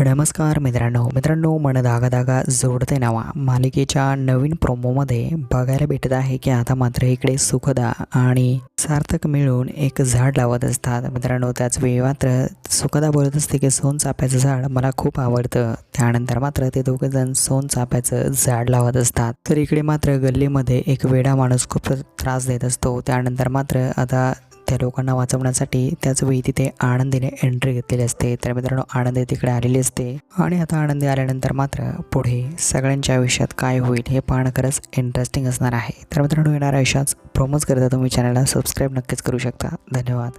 नमस्कार मित्रांनो. मित्रांनो मन धागा धागा जोडते नावा. मालिकेच्या नवीन प्रोमोमध्ये बघायला भेटत आहे की आता मात्र इकडे सुखदा आणि सार्थक मिळून एक झाड लावत असतात. मित्रांनो त्याच वेळी मात्र सुखदा बोलत असते की सोन झाड मला खूप आवडतं. त्यानंतर मात्र ते दोघेजण सोन झाड लावत असतात. तर इकडे मात्र गल्लीमध्ये एक वेडा माणूस खूप त्रास देत असतो. त्यानंतर मात्र आता त्या लोकांना वाचवण्यासाठी त्याच वेळी तिथे आनंदीने एंट्री घेतलेली असते. तर मित्रांनो आनंदी तिकडे आलेली असते. आणि आता आनंदी आल्यानंतर मात्र पुढे सगळ्यांच्या आयुष्यात काय होईल हे पाहणं खरंच इंटरेस्टिंग असणार आहे. तर मित्रांनो येणाऱ्या आयुष्यात प्रोमोज करता तुम्ही चॅनलला सबस्क्राईब नक्कीच करू शकता. धन्यवाद.